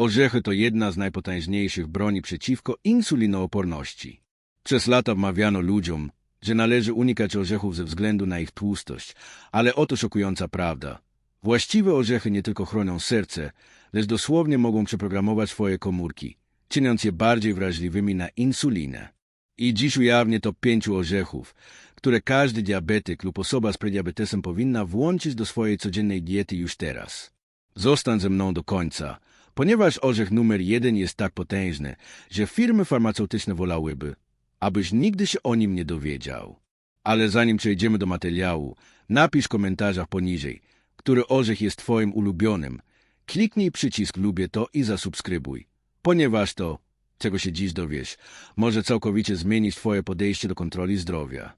Orzechy to jedna z najpotężniejszych broni przeciwko insulinooporności. Przez lata wmawiano ludziom, że należy unikać orzechów ze względu na ich tłustość, ale oto szokująca prawda. Właściwe orzechy nie tylko chronią serce, lecz dosłownie mogą przeprogramować swoje komórki, czyniąc je bardziej wrażliwymi na insulinę. I dziś ujawnię to pięciu orzechów, które każdy diabetyk lub osoba z prediabetesem powinna włączyć do swojej codziennej diety już teraz. Zostań ze mną do końca, ponieważ orzech numer jeden jest tak potężny, że firmy farmaceutyczne wolałyby, abyś nigdy się o nim nie dowiedział. Ale zanim przejdziemy do materiału, napisz w komentarzach poniżej, który orzech jest Twoim ulubionym. Kliknij przycisk lubię to i zasubskrybuj, ponieważ to, czego się dziś dowiesz, może całkowicie zmienić Twoje podejście do kontroli zdrowia.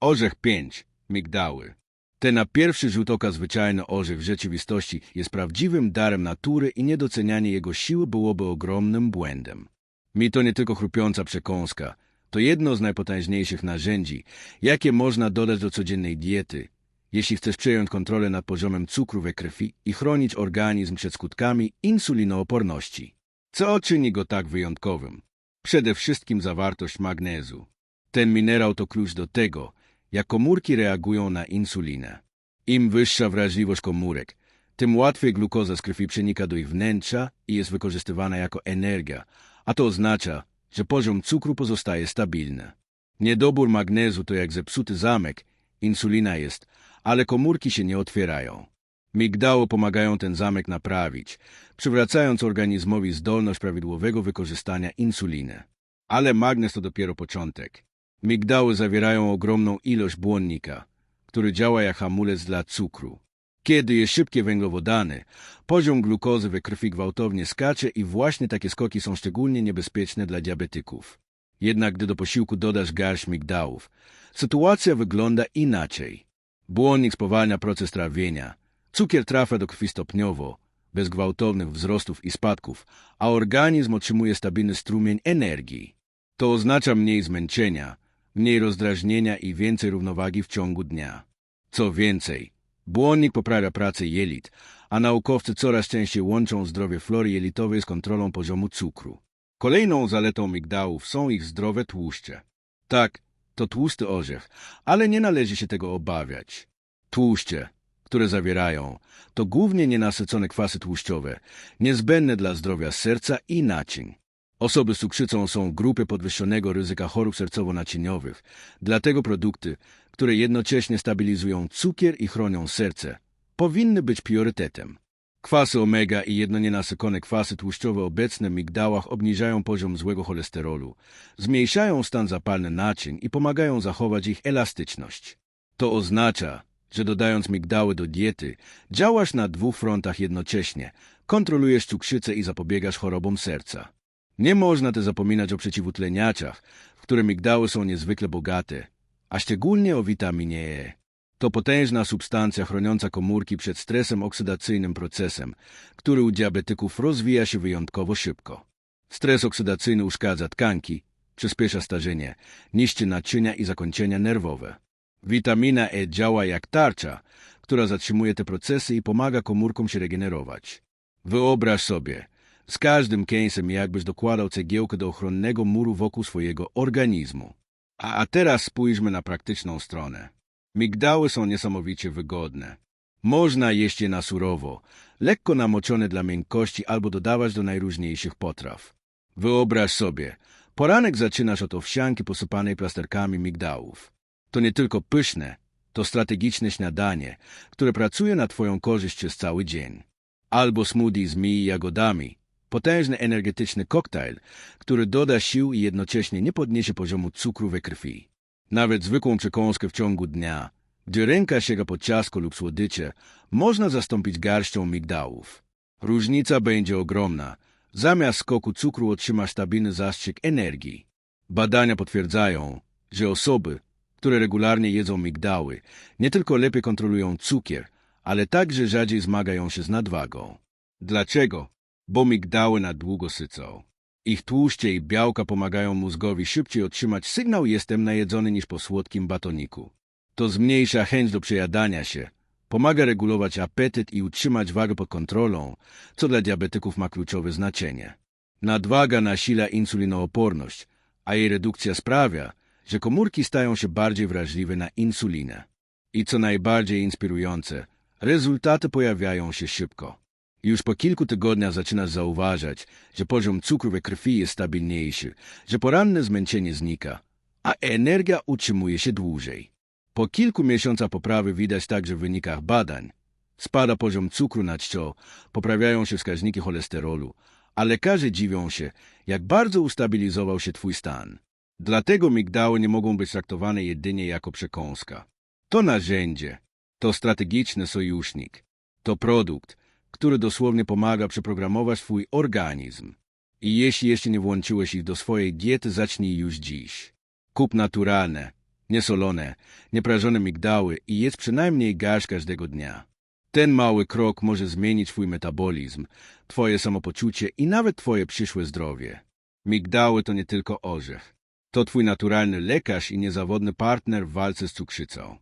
Orzech 5. Migdały. Ten na pierwszy rzut oka zwyczajny orzech w rzeczywistości jest prawdziwym darem natury i niedocenianie jego siły byłoby ogromnym błędem. Mi to nie tylko chrupiąca przekąska, to jedno z najpotężniejszych narzędzi, jakie można dodać do codziennej diety, jeśli chcesz przejąć kontrolę nad poziomem cukru we krwi i chronić organizm przed skutkami insulinooporności. Co czyni go tak wyjątkowym? Przede wszystkim zawartość magnezu. Ten minerał to klucz do tego, jak komórki reagują na insulinę. Im wyższa wrażliwość komórek, tym łatwiej glukoza z krwi przenika do ich wnętrza i jest wykorzystywana jako energia, a to oznacza, że poziom cukru pozostaje stabilny. Niedobór magnezu to jak zepsuty zamek, insulina jest, ale komórki się nie otwierają. Migdały pomagają ten zamek naprawić, przywracając organizmowi zdolność prawidłowego wykorzystania insuliny. Ale magnez to dopiero początek. Migdały zawierają ogromną ilość błonnika, który działa jak hamulec dla cukru. Kiedy jest szybkie węglowodany, poziom glukozy we krwi gwałtownie skacze i właśnie takie skoki są szczególnie niebezpieczne dla diabetyków. Jednak gdy do posiłku dodasz garść migdałów, sytuacja wygląda inaczej. Błonnik spowalnia proces trawienia, cukier trafia do krwi stopniowo, bez gwałtownych wzrostów i spadków, a organizm otrzymuje stabilny strumień energii. To oznacza mniej zmęczenia, mniej rozdrażnienia i więcej równowagi w ciągu dnia. Co więcej, błonnik poprawia pracę jelit, a naukowcy coraz częściej łączą zdrowie flory jelitowej z kontrolą poziomu cukru. Kolejną zaletą migdałów są ich zdrowe tłuszcze. Tak, to tłusty orzech, ale nie należy się tego obawiać. Tłuszcze, które zawierają, to głównie nienasycone kwasy tłuszczowe, niezbędne dla zdrowia serca i naczyń. Osoby z cukrzycą są w grupie podwyższonego ryzyka chorób sercowo-naczyniowych, dlatego produkty, które jednocześnie stabilizują cukier i chronią serce, powinny być priorytetem. Kwasy omega i jedno nienasycone kwasy tłuszczowe obecne w migdałach obniżają poziom złego cholesterolu, zmniejszają stan zapalny naczyń i pomagają zachować ich elastyczność. To oznacza, że dodając migdały do diety, działasz na dwóch frontach jednocześnie, kontrolujesz cukrzycę i zapobiegasz chorobom serca. Nie można też zapominać o przeciwutleniaczach, w które migdały są niezwykle bogate, a szczególnie o witaminie E. To potężna substancja chroniąca komórki przed stresem oksydacyjnym procesem, który u diabetyków rozwija się wyjątkowo szybko. Stres oksydacyjny uszkadza tkanki, przyspiesza starzenie, niszczy naczynia i zakończenia nerwowe. Witamina E działa jak tarcza, która zatrzymuje te procesy i pomaga komórkom się regenerować. Wyobraź sobie, z każdym kęsem jakbyś dokładał cegiełkę do ochronnego muru wokół swojego organizmu. A, a teraz spójrzmy na praktyczną stronę. Migdały są niesamowicie wygodne. Można jeść je na surowo, lekko namoczone dla miękkości albo dodawać do najróżniejszych potraw. Wyobraź sobie, poranek zaczynasz od owsianki posypanej plasterkami migdałów. To nie tylko pyszne, to strategiczne śniadanie, które pracuje na Twoją korzyść przez cały dzień. Albo smoothie z mi i jagodami, potężny energetyczny koktajl, który doda sił i jednocześnie nie podniesie poziomu cukru we krwi. Nawet zwykłą przekąskę w ciągu dnia, gdy ręka sięga po ciasko lub słodycze, można zastąpić garścią migdałów. Różnica będzie ogromna. Zamiast skoku cukru otrzymasz stabilny zastrzyk energii. Badania potwierdzają, że osoby, które regularnie jedzą migdały, nie tylko lepiej kontrolują cukier, ale także rzadziej zmagają się z nadwagą. Dlaczego? Bo migdały na długo sycą. Ich tłuszcze i białka pomagają mózgowi szybciej otrzymać sygnał jestem najedzony niż po słodkim batoniku. To zmniejsza chęć do przejadania się, Pomaga regulować apetyt i utrzymać wagę pod kontrolą, co dla diabetyków ma kluczowe znaczenie. Nadwaga nasila insulinooporność, a jej redukcja sprawia, że komórki stają się bardziej wrażliwe na insulinę. I co najbardziej inspirujące, rezultaty pojawiają się szybko. Już po kilku tygodniach zaczynasz zauważać, że poziom cukru we krwi jest stabilniejszy, że poranne zmęczenie znika, a energia utrzymuje się dłużej. Po kilku miesiącach poprawy widać także w wynikach badań. Spada poziom cukru na czczo, poprawiają się wskaźniki cholesterolu, a lekarze dziwią się, jak bardzo ustabilizował się twój stan. Dlatego migdały nie mogą być traktowane jedynie jako przekąska. To narzędzie, to strategiczny sojusznik, to produkt, który dosłownie pomaga przeprogramować twój organizm. I jeśli jeszcze nie włączyłeś ich do swojej diety, zacznij już dziś. Kup naturalne, niesolone, nieprażone migdały i jedz przynajmniej garść każdego dnia. Ten mały krok może zmienić twój metabolizm, twoje samopoczucie i nawet twoje przyszłe zdrowie. Migdały to nie tylko orzech. To twój naturalny lekarz i niezawodny partner w walce z cukrzycą.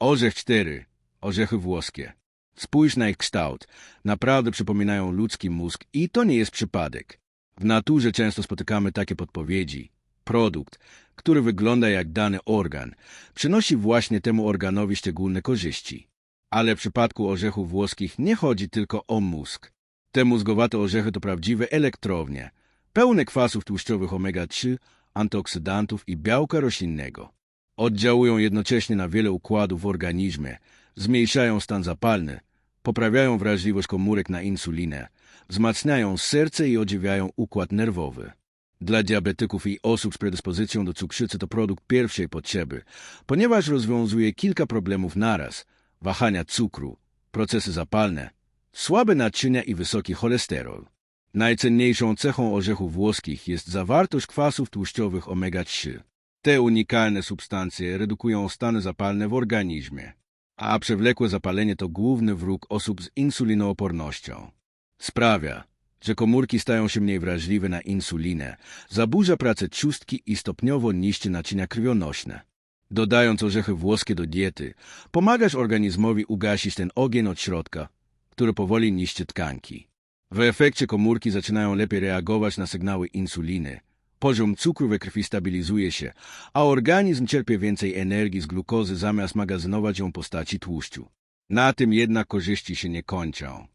Orzech 4. Orzechy włoskie. Spójrz na ich kształt. Naprawdę przypominają ludzki mózg i to nie jest przypadek. W naturze często spotykamy takie podpowiedzi. Produkt, który wygląda jak dany organ, przynosi właśnie temu organowi szczególne korzyści. Ale w przypadku orzechów włoskich nie chodzi tylko o mózg. Te mózgowate orzechy to prawdziwe elektrownie, pełne kwasów tłuszczowych omega-3, antyoksydantów i białka roślinnego. Oddziałują jednocześnie na wiele układów w organizmie, zmniejszają stan zapalny, poprawiają wrażliwość komórek na insulinę, wzmacniają serce i odziwiają układ nerwowy. Dla diabetyków i osób z predyspozycją do cukrzycy to produkt pierwszej potrzeby, ponieważ rozwiązuje kilka problemów naraz – wahania cukru, procesy zapalne, słabe naczynia i wysoki cholesterol. Najcenniejszą cechą orzechów włoskich jest zawartość kwasów tłuszczowych omega-3. Te unikalne substancje redukują stany zapalne w organizmie, a przewlekłe zapalenie to główny wróg osób z insulinoopornością. Sprawia, że komórki stają się mniej wrażliwe na insulinę, zaburza pracę trzustki i stopniowo niszczy naczynia krwionośne. Dodając orzechy włoskie do diety, pomagasz organizmowi ugasić ten ogień od środka, który powoli niszczy tkanki. W efekcie komórki zaczynają lepiej reagować na sygnały insuliny. Poziom cukru we krwi stabilizuje się, a organizm czerpie więcej energii z glukozy zamiast magazynować ją w postaci tłuszczu. Na tym jednak korzyści się nie kończą.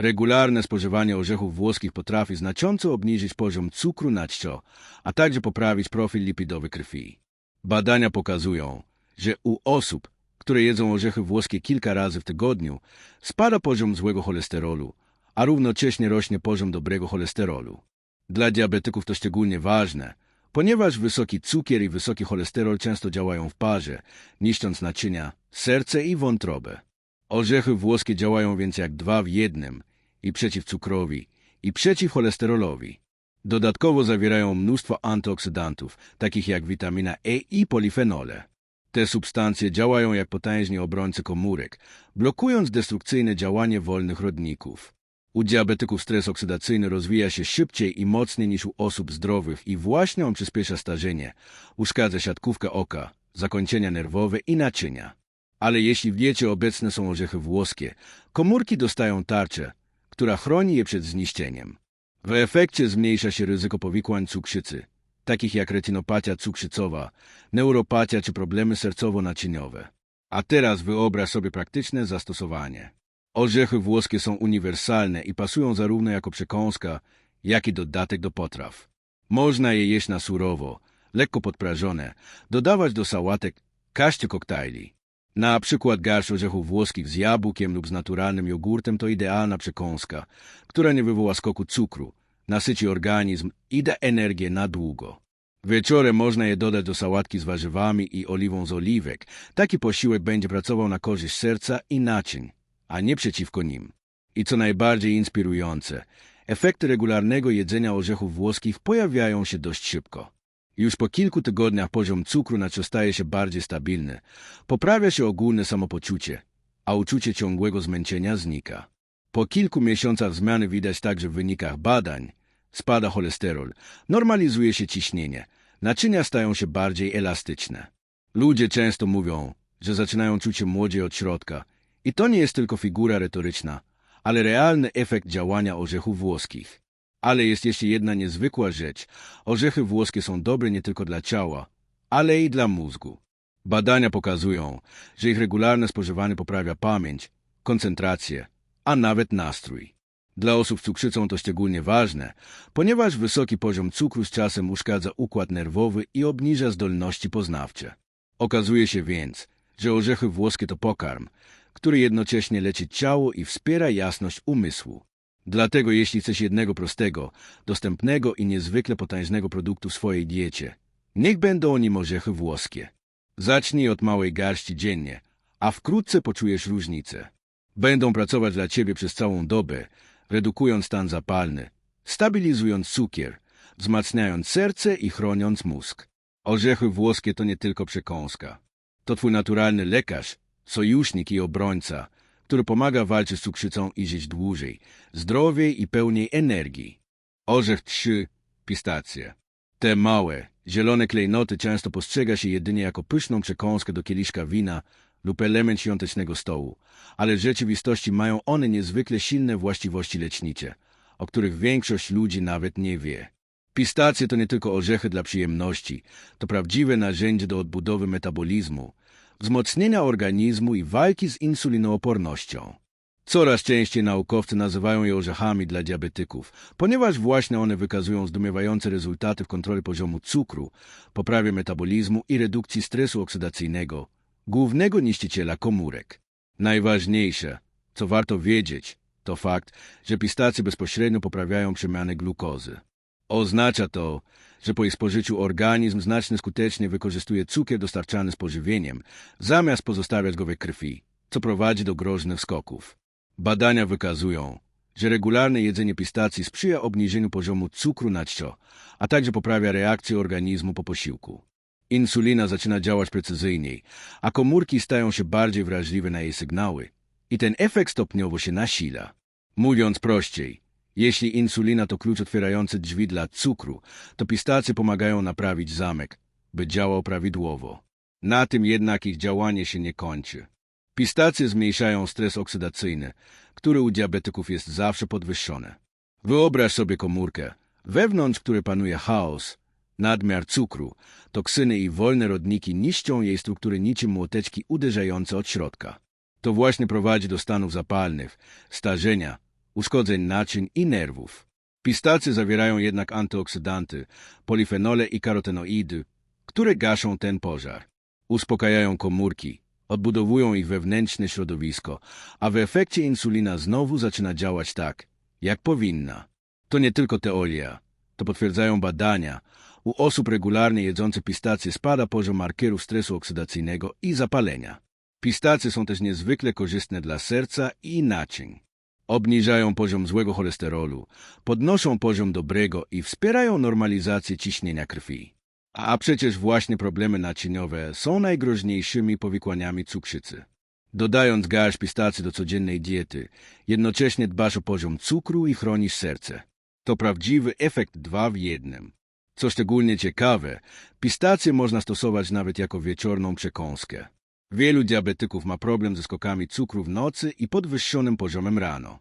Regularne spożywanie orzechów włoskich potrafi znacząco obniżyć poziom cukru na czczo, a także poprawić profil lipidowy krwi. Badania pokazują, że u osób, które jedzą orzechy włoskie kilka razy w tygodniu, spada poziom złego cholesterolu, a równocześnie rośnie poziom dobrego cholesterolu. Dla diabetyków to szczególnie ważne, ponieważ wysoki cukier i wysoki cholesterol często działają w parze, niszcząc naczynia, serce i wątrobę. Orzechy włoskie działają więc jak dwa w jednym i przeciw cukrowi, i przeciw cholesterolowi. Dodatkowo zawierają mnóstwo antyoksydantów, takich jak witamina E i polifenole. Te substancje działają jak potężni obrońcy komórek, blokując destrukcyjne działanie wolnych rodników. U diabetyków stres oksydacyjny rozwija się szybciej i mocniej niż u osób zdrowych i właśnie on przyspiesza starzenie, uszkadza siatkówkę oka, zakończenia nerwowe i naczynia. Ale jeśli w diecie obecne są orzechy włoskie, komórki dostają tarczę, która chroni je przed zniszczeniem. W efekcie zmniejsza się ryzyko powikłań cukrzycy, takich jak retinopatia cukrzycowa, neuropatia czy problemy sercowo-naczyniowe. A teraz wyobraź sobie praktyczne zastosowanie. Orzechy włoskie są uniwersalne i pasują zarówno jako przekąska, jak i dodatek do potraw. Można je jeść na surowo, lekko podprażone, dodawać do sałatek, kaście koktajli. Na przykład garść orzechów włoskich z jabłkiem lub z naturalnym jogurtem to idealna przekąska, która nie wywoła skoku cukru, nasyci organizm i da energię na długo. Wieczorem można je dodać do sałatki z warzywami i oliwą z oliwek. Taki posiłek będzie pracował na korzyść serca i naczyń, a nie przeciwko nim. I co najbardziej inspirujące, efekty regularnego jedzenia orzechów włoskich pojawiają się dość szybko. Już po kilku tygodniach poziom cukru na staje się bardziej stabilny. Poprawia się ogólne samopoczucie, a uczucie ciągłego zmęczenia znika. Po kilku miesiącach zmiany widać także w wynikach badań. Spada cholesterol, normalizuje się ciśnienie, naczynia stają się bardziej elastyczne. Ludzie często mówią, że zaczynają czuć się młodziej od środka I to nie jest tylko figura retoryczna, ale realny efekt działania orzechów włoskich. Ale jest jeszcze jedna niezwykła rzecz. Orzechy włoskie są dobre nie tylko dla ciała, ale i dla mózgu. Badania pokazują, że ich regularne spożywanie poprawia pamięć, koncentrację, a nawet nastrój. Dla osób z cukrzycą to szczególnie ważne, ponieważ wysoki poziom cukru z czasem uszkadza układ nerwowy i obniża zdolności poznawcze. Okazuje się więc, że orzechy włoskie to pokarm, który jednocześnie leczy ciało i wspiera jasność umysłu. Dlatego jeśli chcesz jednego prostego, dostępnego i niezwykle potężnego produktu w swojej diecie, niech będą nim orzechy włoskie. Zacznij od małej garści dziennie, a wkrótce poczujesz różnicę. Będą pracować dla ciebie przez całą dobę, redukując stan zapalny, stabilizując cukier, wzmacniając serce i chroniąc mózg. Orzechy włoskie to nie tylko przekąska. To twój naturalny lekarz, sojusznik i obrońca, który pomaga walczyć z cukrzycą i żyć dłużej, zdrowiej i pełniej energii. Orzech 3. Pistacje. Te małe, zielone klejnoty często postrzega się jedynie jako pyszną przekąskę do kieliszka wina lub element świątecznego stołu, ale w rzeczywistości mają one niezwykle silne właściwości lecznicze, o których większość ludzi nawet nie wie. Pistacje to nie tylko orzechy dla przyjemności, to prawdziwe narzędzie do odbudowy metabolizmu, wzmocnienia organizmu i walki z insulinoopornością. Coraz częściej naukowcy nazywają je orzechami dla diabetyków, ponieważ właśnie one wykazują zdumiewające rezultaty w kontroli poziomu cukru, poprawie metabolizmu i redukcji stresu oksydacyjnego, głównego niszczyciela komórek. Najważniejsze, co warto wiedzieć, to fakt, że pistacje bezpośrednio poprawiają przemianę glukozy. Oznacza to, że po ich spożyciu organizm znacznie skutecznie wykorzystuje cukier dostarczany z pożywieniem, zamiast pozostawiać go we krwi, co prowadzi do groźnych skoków. Badania wykazują, że regularne jedzenie pistacji sprzyja obniżeniu poziomu cukru na czcio, a także poprawia reakcję organizmu po posiłku. Insulina zaczyna działać precyzyjniej, a komórki stają się bardziej wrażliwe na jej sygnały i ten efekt stopniowo się nasila. Mówiąc prościej, jeśli insulina to klucz otwierający drzwi dla cukru, to pistacje pomagają naprawić zamek, by działał prawidłowo. Na tym jednak ich działanie się nie kończy. Pistacje zmniejszają stres oksydacyjny, który u diabetyków jest zawsze podwyższony. Wyobraź sobie komórkę, wewnątrz której panuje chaos, nadmiar cukru, toksyny i wolne rodniki niszczą jej struktury niczym młoteczki uderzające od środka. To właśnie prowadzi do stanów zapalnych, starzenia, uszkodzeń naczyń i nerwów. Pistacje zawierają jednak antyoksydanty, polifenole i karotenoidy, które gaszą ten pożar. Uspokajają komórki, odbudowują ich wewnętrzne środowisko, a w efekcie insulina znowu zaczyna działać tak, jak powinna. To nie tylko teoria, to potwierdzają badania. U osób regularnie jedzących pistacje spada poziom markerów stresu oksydacyjnego i zapalenia. Pistacje są też niezwykle korzystne dla serca i naczyń. Obniżają poziom złego cholesterolu, podnoszą poziom dobrego i wspierają normalizację ciśnienia krwi. A przecież właśnie problemy naczyniowe są najgroźniejszymi powikłaniami cukrzycy. Dodając garść pistacji do codziennej diety, jednocześnie dbasz o poziom cukru i chronisz serce. To prawdziwy efekt dwa w jednym. Co szczególnie ciekawe, pistacje można stosować nawet jako wieczorną przekąskę. Wielu diabetyków ma problem ze skokami cukru w nocy i podwyższonym poziomem rano.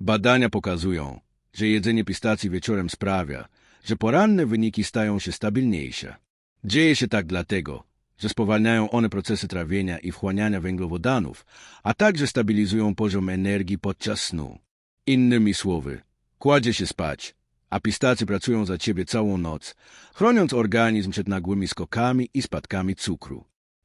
Badania pokazują, że jedzenie pistacji wieczorem sprawia, że poranne wyniki stają się stabilniejsze. Dzieje się tak dlatego, że spowalniają one procesy trawienia i wchłaniania węglowodanów, a także stabilizują poziom energii podczas snu. Innymi słowy, kładzie się spać, a pistacje pracują za ciebie całą noc, chroniąc organizm przed nagłymi skokami i spadkami cukru.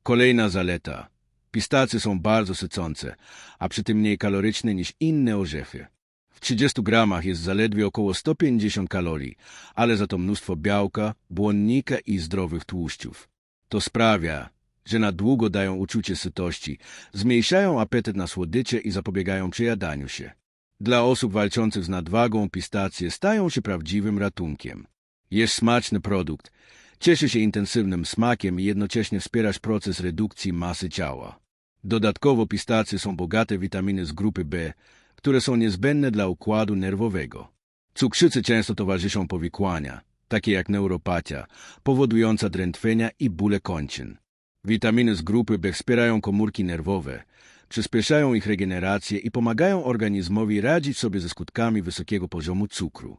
Kolejna zaleta. Pistacje są bardzo sycące, a przy tym mniej kaloryczne niż inne orzechy. W 30 gramach jest zaledwie około 150 kalorii, ale za to mnóstwo białka, błonnika i zdrowych tłuszczów. To sprawia, że na długo dają uczucie sytości, zmniejszają apetyt na słodycze i zapobiegają przejadaniu się. Dla osób walczących z nadwagą pistacje stają się prawdziwym ratunkiem. Jest smaczny produkt, cieszy się intensywnym smakiem i jednocześnie wspierasz proces redukcji masy ciała. Dodatkowo pistacje są bogate witaminy z grupy B, które są niezbędne dla układu nerwowego. Cukrzycy często towarzyszą powikłania, takie jak neuropatia, powodująca drętwienia i bóle kończyn. Witaminy z grupy B wspierają komórki nerwowe, przyspieszają ich regenerację i pomagają organizmowi radzić sobie ze skutkami wysokiego poziomu cukru.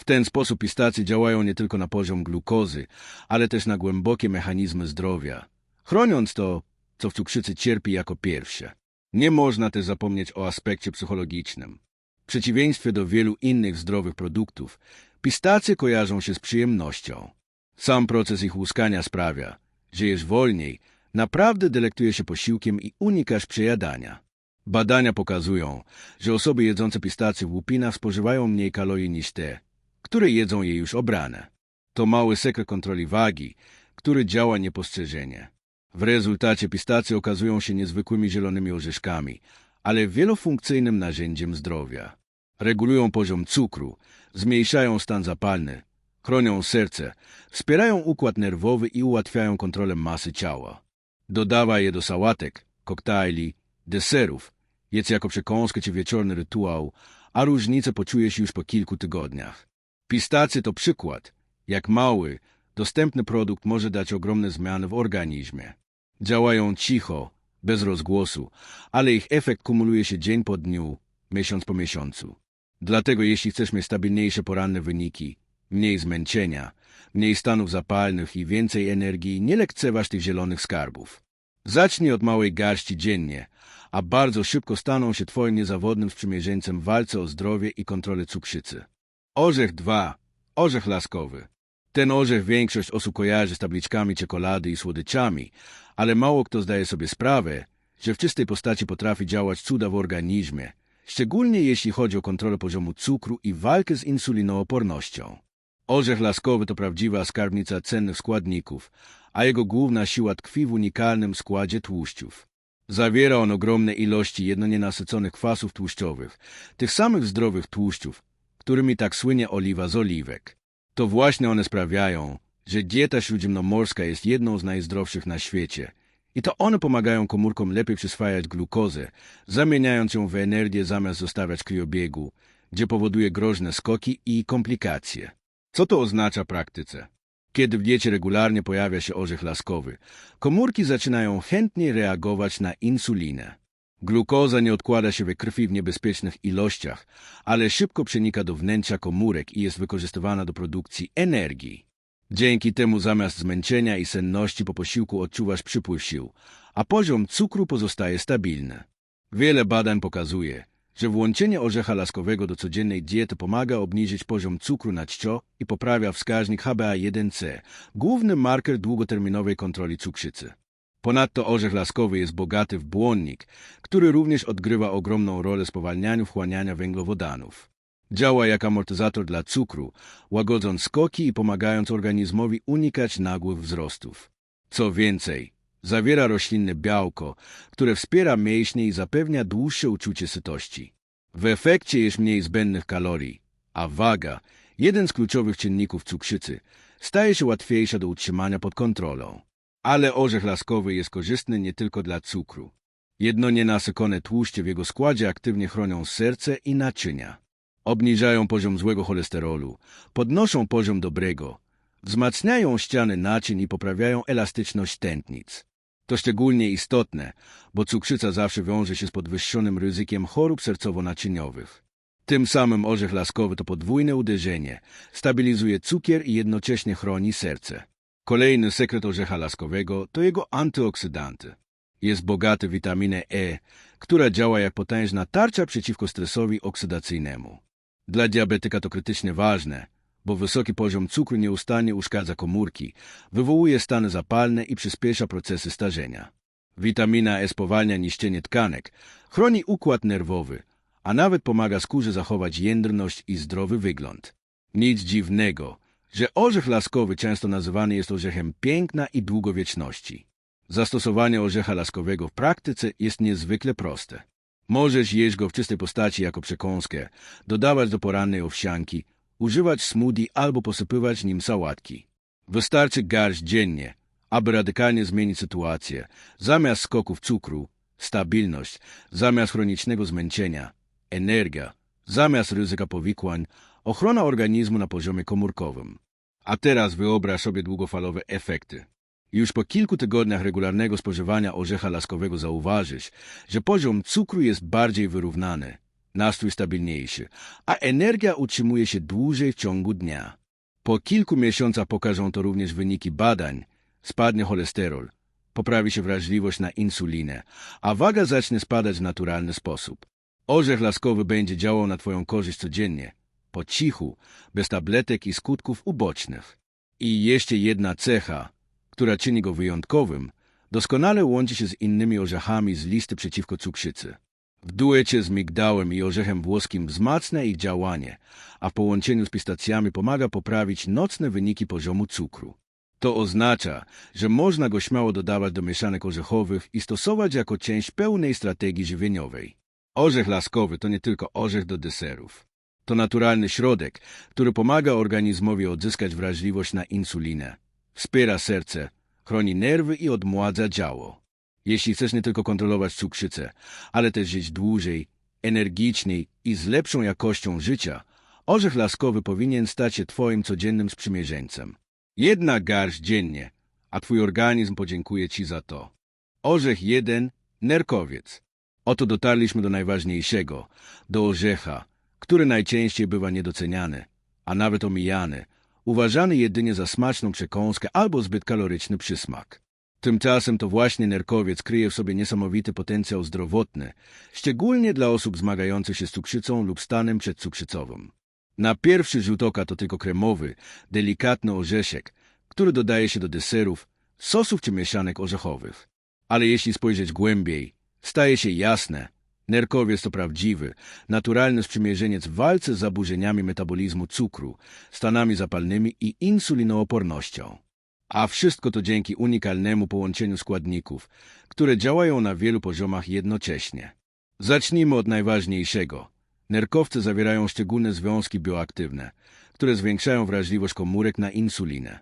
W ten sposób pistacje działają nie tylko na poziom glukozy, ale też na głębokie mechanizmy zdrowia, chroniąc to, co w cukrzycy cierpi jako pierwsze. Nie można też zapomnieć o aspekcie psychologicznym. W przeciwieństwie do wielu innych zdrowych produktów, pistacje kojarzą się z przyjemnością. Sam proces ich łuskania sprawia, że jesz wolniej, naprawdę delektuje się posiłkiem i unikasz przejadania. Badania pokazują, że osoby jedzące pistacje w łupinach spożywają mniej kalorii niż te, które jedzą je już obrane. To mały sekret kontroli wagi, który działa niepostrzeżenie. W rezultacie pistacje okazują się niezwykłymi zielonymi orzeszkami, ale wielofunkcyjnym narzędziem zdrowia. Regulują poziom cukru, zmniejszają stan zapalny, chronią serce, wspierają układ nerwowy i ułatwiają kontrolę masy ciała. Dodawaj je do sałatek, koktajli, deserów, jedz jako przekąskę czy wieczorny rytuał, a różnicę poczujesz już po kilku tygodniach. Pistacje to przykład, jak mały, dostępny produkt może dać ogromne zmiany w organizmie. Działają cicho, bez rozgłosu, ale ich efekt kumuluje się dzień po dniu, miesiąc po miesiącu. Dlatego jeśli chcesz mieć stabilniejsze poranne wyniki, mniej zmęczenia, mniej stanów zapalnych i więcej energii, nie lekceważ tych zielonych skarbów. Zacznij od małej garści dziennie, a bardzo szybko staną się twoim niezawodnym sprzymierzeńcem w walce o zdrowie i kontrolę cukrzycy. Orzech 2. Orzech laskowy. Ten orzech większość osób kojarzy z tabliczkami czekolady i słodyczami, ale mało kto zdaje sobie sprawę, że w czystej postaci potrafi działać cuda w organizmie, szczególnie jeśli chodzi o kontrolę poziomu cukru i walkę z insulinoopornością. Orzech laskowy to prawdziwa skarbnica cennych składników, a jego główna siła tkwi w unikalnym składzie tłuszczów. Zawiera on ogromne ilości jednonienasyconych kwasów tłuszczowych, tych samych zdrowych tłuszczów, którymi tak słynie oliwa z oliwek. To właśnie one sprawiają, że dieta śródziemnomorska jest jedną z najzdrowszych na świecie. I to one pomagają komórkom lepiej przyswajać glukozę, zamieniając ją w energię zamiast zostawiać kriobiegu, gdzie powoduje groźne skoki i komplikacje. Co to oznacza w praktyce? Kiedy w diecie regularnie pojawia się orzech laskowy, komórki zaczynają chętnie reagować na insulinę. Glukoza nie odkłada się we krwi w niebezpiecznych ilościach, ale szybko przenika do wnętrza komórek i jest wykorzystywana do produkcji energii. Dzięki temu zamiast zmęczenia i senności po posiłku odczuwasz przypływ sił, a poziom cukru pozostaje stabilny. Wiele badań pokazuje, że włączenie orzecha laskowego do codziennej diety pomaga obniżyć poziom cukru na czcio i poprawia wskaźnik HbA1c, główny marker długoterminowej kontroli cukrzycy. Ponadto orzech laskowy jest bogaty w błonnik, który również odgrywa ogromną rolę spowalnianiu wchłaniania węglowodanów. Działa jak amortyzator dla cukru, łagodząc skoki i pomagając organizmowi unikać nagłych wzrostów. Co więcej, zawiera roślinne białko, które wspiera mięśnie i zapewnia dłuższe uczucie sytości. W efekcie jest mniej zbędnych kalorii, a waga, jeden z kluczowych czynników cukrzycy, staje się łatwiejsza do utrzymania pod kontrolą. Ale orzech laskowy jest korzystny nie tylko dla cukru. Jedno nienasycone tłuszcze w jego składzie aktywnie chronią serce i naczynia. Obniżają poziom złego cholesterolu, podnoszą poziom dobrego, wzmacniają ściany naczyń i poprawiają elastyczność tętnic. To szczególnie istotne, bo cukrzyca zawsze wiąże się z podwyższonym ryzykiem chorób sercowo-naczyniowych. Tym samym orzech laskowy to podwójne uderzenie, stabilizuje cukier i jednocześnie chroni serce. Kolejny sekret orzecha laskowego to jego antyoksydanty. Jest bogaty w witaminę E, która działa jak potężna tarcza przeciwko stresowi oksydacyjnemu. Dla diabetyka to krytycznie ważne, bo wysoki poziom cukru nieustannie uszkadza komórki, wywołuje stany zapalne i przyspiesza procesy starzenia. Witamina E spowalnia niszczenie tkanek, chroni układ nerwowy, a nawet pomaga skórze zachować jędrność i zdrowy wygląd. Nic dziwnego, że orzech laskowy często nazywany jest orzechem piękna i długowieczności. Zastosowanie orzecha laskowego w praktyce jest niezwykle proste. Możesz jeść go w czystej postaci jako przekąskę, dodawać do porannej owsianki, używać smoothie albo posypywać nim sałatki. Wystarczy garść dziennie, aby radykalnie zmienić sytuację. Zamiast skoków cukru, stabilność, zamiast chronicznego zmęczenia, energia, zamiast ryzyka powikłań, ochrona organizmu na poziomie komórkowym. A teraz wyobraź sobie długofalowe efekty. Już po kilku tygodniach regularnego spożywania orzecha laskowego zauważysz, że poziom cukru jest bardziej wyrównany, nastrój stabilniejszy, a energia utrzymuje się dłużej w ciągu dnia. Po kilku miesiącach pokażą to również wyniki badań. Spadnie cholesterol, poprawi się wrażliwość na insulinę, a waga zacznie spadać w naturalny sposób. Orzech laskowy będzie działał na Twoją korzyść codziennie, po cichu, bez tabletek i skutków ubocznych. I jeszcze jedna cecha, która czyni go wyjątkowym, doskonale łączy się z innymi orzechami z listy przeciwko cukrzycy. W duecie z migdałem i orzechem włoskim wzmacnia ich działanie, a w połączeniu z pistacjami pomaga poprawić nocne wyniki poziomu cukru. To oznacza, że można go śmiało dodawać do mieszanek orzechowych i stosować jako część pełnej strategii żywieniowej. Orzech laskowy to nie tylko orzech do deserów. To naturalny środek, który pomaga organizmowi odzyskać wrażliwość na insulinę, wspiera serce, chroni nerwy i odmładza ciało. Jeśli chcesz nie tylko kontrolować cukrzycę, ale też żyć dłużej, energiczniej i z lepszą jakością życia, orzech laskowy powinien stać się Twoim codziennym sprzymierzeńcem. Jedna garść dziennie, a Twój organizm podziękuje Ci za to. Orzech jeden, nerkowiec. Oto dotarliśmy do najważniejszego, do orzecha, który najczęściej bywa niedoceniany, a nawet omijany, uważany jedynie za smaczną przekąskę albo zbyt kaloryczny przysmak. Tymczasem to właśnie nerkowiec kryje w sobie niesamowity potencjał zdrowotny, szczególnie dla osób zmagających się z cukrzycą lub stanem przedcukrzycowym. Na pierwszy rzut oka to tylko kremowy, delikatny orzeszek, który dodaje się do deserów, sosów czy mieszanek orzechowych. Ale jeśli spojrzeć głębiej, staje się jasne, nerkowiec to prawdziwy, naturalny sprzymierzeniec w walce z zaburzeniami metabolizmu cukru, stanami zapalnymi i insulinoopornością. A wszystko to dzięki unikalnemu połączeniu składników, które działają na wielu poziomach jednocześnie. Zacznijmy od najważniejszego. Nerkowce zawierają szczególne związki bioaktywne, które zwiększają wrażliwość komórek na insulinę.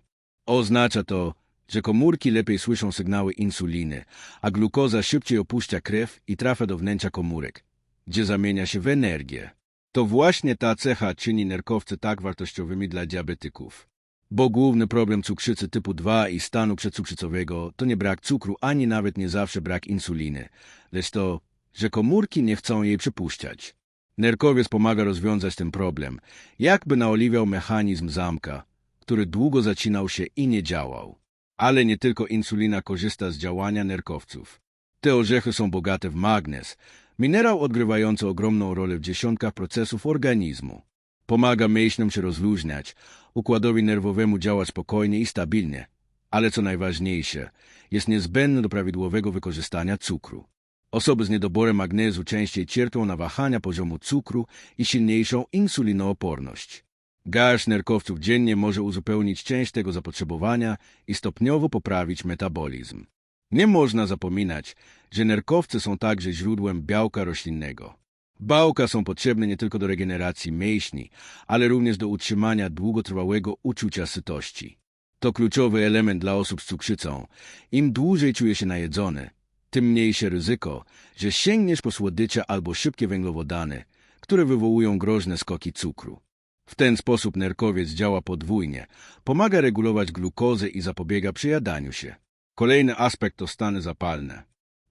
Oznacza to, że komórki lepiej słyszą sygnały insuliny, a glukoza szybciej opuszcza krew i trafia do wnętrza komórek, gdzie zamienia się w energię. To właśnie ta cecha czyni nerkowce tak wartościowymi dla diabetyków. Bo główny problem cukrzycy typu 2 i stanu przedcukrzycowego to nie brak cukru, ani nawet nie zawsze brak insuliny, lecz to, że komórki nie chcą jej przypuszczać. Nerkowiec pomaga rozwiązać ten problem, jakby naoliwiał mechanizm zamka, który długo zacinał się i nie działał. Ale nie tylko insulina korzysta z działania nerkowców. Te orzechy są bogate w magnez, minerał odgrywający ogromną rolę w dziesiątkach procesów organizmu. Pomaga mięśniom się rozluźniać, układowi nerwowemu działać spokojnie i stabilnie, ale co najważniejsze, jest niezbędny do prawidłowego wykorzystania cukru. Osoby z niedoborem magnezu częściej cierpią na wahania poziomu cukru i silniejszą insulinooporność. Garść nerkowców dziennie może uzupełnić część tego zapotrzebowania i stopniowo poprawić metabolizm. Nie można zapominać, że nerkowce są także źródłem białka roślinnego. Białka są potrzebne nie tylko do regeneracji mięśni, ale również do utrzymania długotrwałego uczucia sytości. To kluczowy element dla osób z cukrzycą. Im dłużej czuje się najedzony, tym mniejsze ryzyko, że sięgniesz po słodycze albo szybkie węglowodany, które wywołują groźne skoki cukru. W ten sposób nerkowiec działa podwójnie, pomaga regulować glukozę i zapobiega przejadaniu się. Kolejny aspekt to stany zapalne.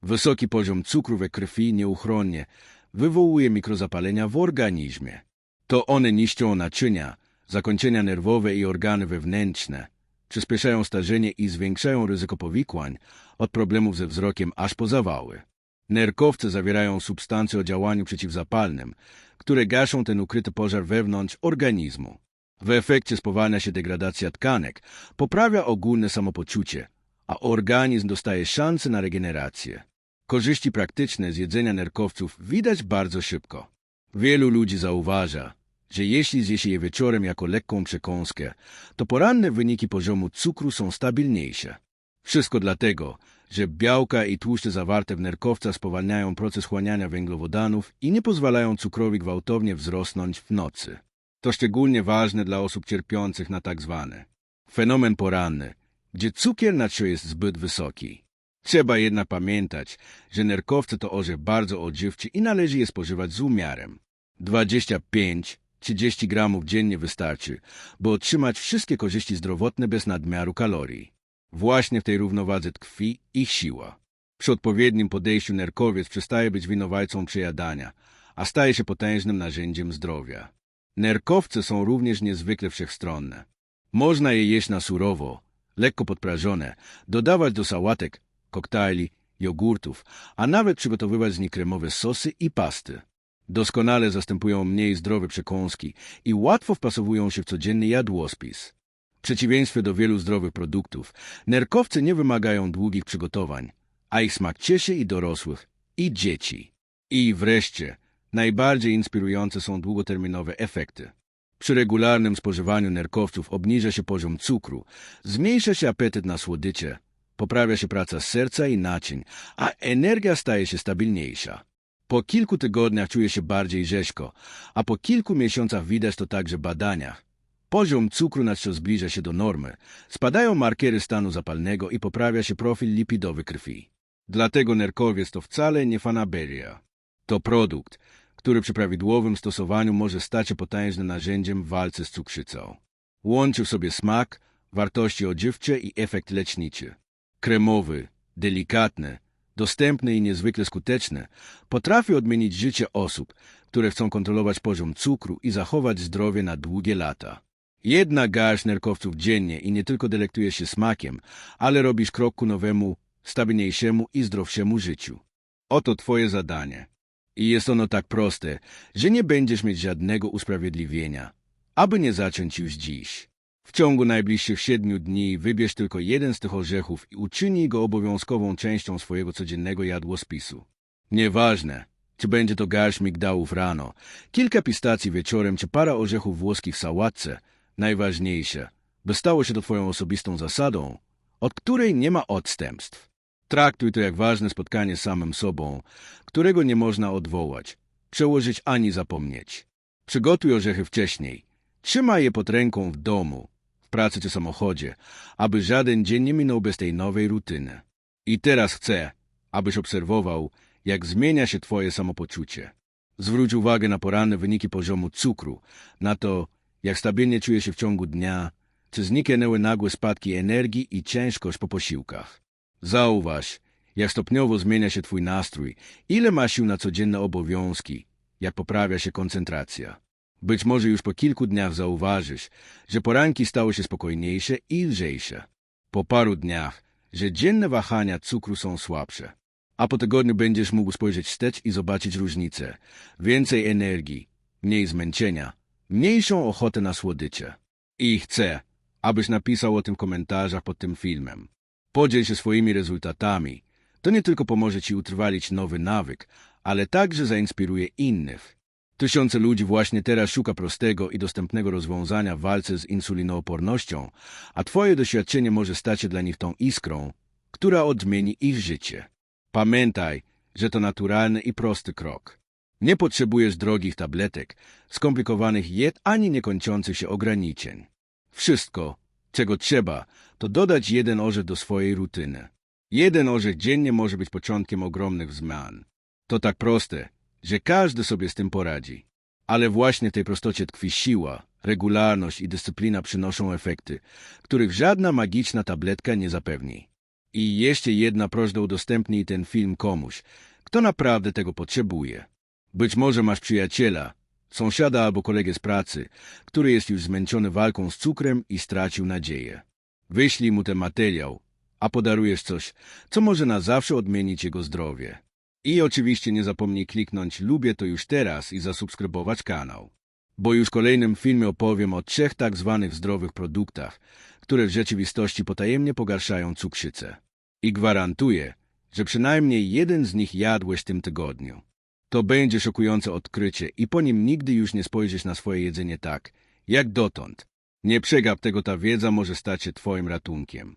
Wysoki poziom cukru we krwi nieuchronnie wywołuje mikrozapalenia w organizmie. To one niszczą naczynia, zakończenia nerwowe i organy wewnętrzne, przyspieszają starzenie i zwiększają ryzyko powikłań, od problemów ze wzrokiem aż po zawały. Nerkowce zawierają substancje o działaniu przeciwzapalnym, które gaszą ten ukryty pożar wewnątrz organizmu. W efekcie spowalnia się degradacja tkanek, poprawia ogólne samopoczucie, a organizm dostaje szansę na regenerację. Korzyści praktyczne z jedzenia nerkowców widać bardzo szybko. Wielu ludzi zauważa, że jeśli zje się je wieczorem jako lekką przekąskę, to poranne wyniki poziomu cukru są stabilniejsze. Wszystko dlatego, że białka i tłuszcze zawarte w nerkowcach spowalniają proces chłaniania węglowodanów i nie pozwalają cukrowi gwałtownie wzrosnąć w nocy. To szczególnie ważne dla osób cierpiących na tak zwany fenomen poranny, gdzie cukier na jest zbyt wysoki. Trzeba jednak pamiętać, że nerkowce to orzech bardzo odżywczy i należy je spożywać z umiarem. 25-30 gramów dziennie wystarczy, by otrzymać wszystkie korzyści zdrowotne bez nadmiaru kalorii. Właśnie w tej równowadze tkwi ich siła. Przy odpowiednim podejściu nerkowiec przestaje być winowajcą przejadania, a staje się potężnym narzędziem zdrowia. Nerkowce są również niezwykle wszechstronne. Można je jeść na surowo, lekko podprażone, dodawać do sałatek, koktajli, jogurtów, a nawet przygotowywać z nich kremowe sosy i pasty. Doskonale zastępują mniej zdrowe przekąski i łatwo wpasowują się w codzienny jadłospis. Przeciwieństwie do wielu zdrowych produktów, nerkowce nie wymagają długich przygotowań, a ich smak cieszy i dorosłych, i dzieci. I wreszcie, najbardziej inspirujące są długoterminowe efekty. Przy regularnym spożywaniu nerkowców obniża się poziom cukru, zmniejsza się apetyt na słodycze, poprawia się praca serca i naczyń, a energia staje się stabilniejsza. Po kilku tygodniach czuje się bardziej rzeźko, a po kilku miesiącach widać to także w badaniach. Poziom cukru na co zbliża się do normy, spadają markery stanu zapalnego i poprawia się profil lipidowy krwi. Dlatego nerkowiec to wcale nie fanaberia. To produkt, który przy prawidłowym stosowaniu może stać się potężnym narzędziem w walce z cukrzycą. Łączy w sobie smak, wartości odżywcze i efekt leczniczy. Kremowy, delikatny, dostępny i niezwykle skuteczny, potrafi odmienić życie osób, które chcą kontrolować poziom cukru i zachować zdrowie na długie lata. Jedna garść nerkowców dziennie i nie tylko delektuje się smakiem, ale robisz krok ku nowemu, stabilniejszemu i zdrowszemu życiu. Oto twoje zadanie. I jest ono tak proste, że nie będziesz mieć żadnego usprawiedliwienia, aby nie zacząć już dziś. W ciągu najbliższych siedmiu dni wybierz tylko jeden z tych orzechów i uczyni go obowiązkową częścią swojego codziennego jadłospisu. Nieważne, czy będzie to garść migdałów rano, kilka pistacji wieczorem, czy para orzechów włoskich w sałatce, najważniejsze, by stało się to twoją osobistą zasadą, od której nie ma odstępstw. Traktuj to jak ważne spotkanie z samym sobą, którego nie można odwołać, przełożyć ani zapomnieć. Przygotuj orzechy wcześniej. Trzymaj je pod ręką w domu, w pracy czy samochodzie, aby żaden dzień nie minął bez tej nowej rutyny. I teraz chcę, abyś obserwował, jak zmienia się twoje samopoczucie. Zwróć uwagę na poranne wyniki poziomu cukru, na to, jak stabilnie czuje się w ciągu dnia, czy zniknęły nagłe spadki energii i ciężkość po posiłkach. Zauważ, jak stopniowo zmienia się twój nastrój, ile masz sił na codzienne obowiązki, jak poprawia się koncentracja. Być może już po kilku dniach zauważysz, że poranki stały się spokojniejsze i lżejsze. Po paru dniach, że dzienne wahania cukru są słabsze. A po tygodniu będziesz mógł spojrzeć wstecz i zobaczyć różnicę. Więcej energii, mniej zmęczenia, mniejszą ochotę na słodycze. I chcę, abyś napisał o tym komentarzach pod tym filmem. Podziel się swoimi rezultatami. To nie tylko pomoże Ci utrwalić nowy nawyk, ale także zainspiruje innych. Tysiące ludzi właśnie teraz szuka prostego i dostępnego rozwiązania w walce z insulinoopornością, a Twoje doświadczenie może stać się dla nich tą iskrą, która odmieni ich życie. Pamiętaj, że to naturalny i prosty krok. Nie potrzebujesz drogich tabletek, skomplikowanych jed ani niekończących się ograniczeń. Wszystko, czego trzeba, to dodać jeden orzech do swojej rutyny. Jeden orzech dziennie może być początkiem ogromnych zmian. To tak proste, że każdy sobie z tym poradzi. Ale właśnie w tej prostocie tkwi siła, regularność i dyscyplina przynoszą efekty, których żadna magiczna tabletka nie zapewni. I jeszcze jedna prośba udostępnij ten film komuś, kto naprawdę tego potrzebuje. Być może masz przyjaciela, sąsiada albo kolegę z pracy, który jest już zmęczony walką z cukrem i stracił nadzieję. Wyślij mu ten materiał, a podarujesz coś, co może na zawsze odmienić jego zdrowie. I oczywiście nie zapomnij kliknąć lubię to już teraz i zasubskrybować kanał. Bo już w kolejnym filmie opowiem o trzech tak zwanych zdrowych produktach, które w rzeczywistości potajemnie pogarszają cukrzycę. I gwarantuję, że przynajmniej jeden z nich jadłeś w tym tygodniu. To będzie szokujące odkrycie i po nim nigdy już nie spojrzysz na swoje jedzenie tak, jak dotąd. Nie przegap tego, ta wiedza może stać się twoim ratunkiem.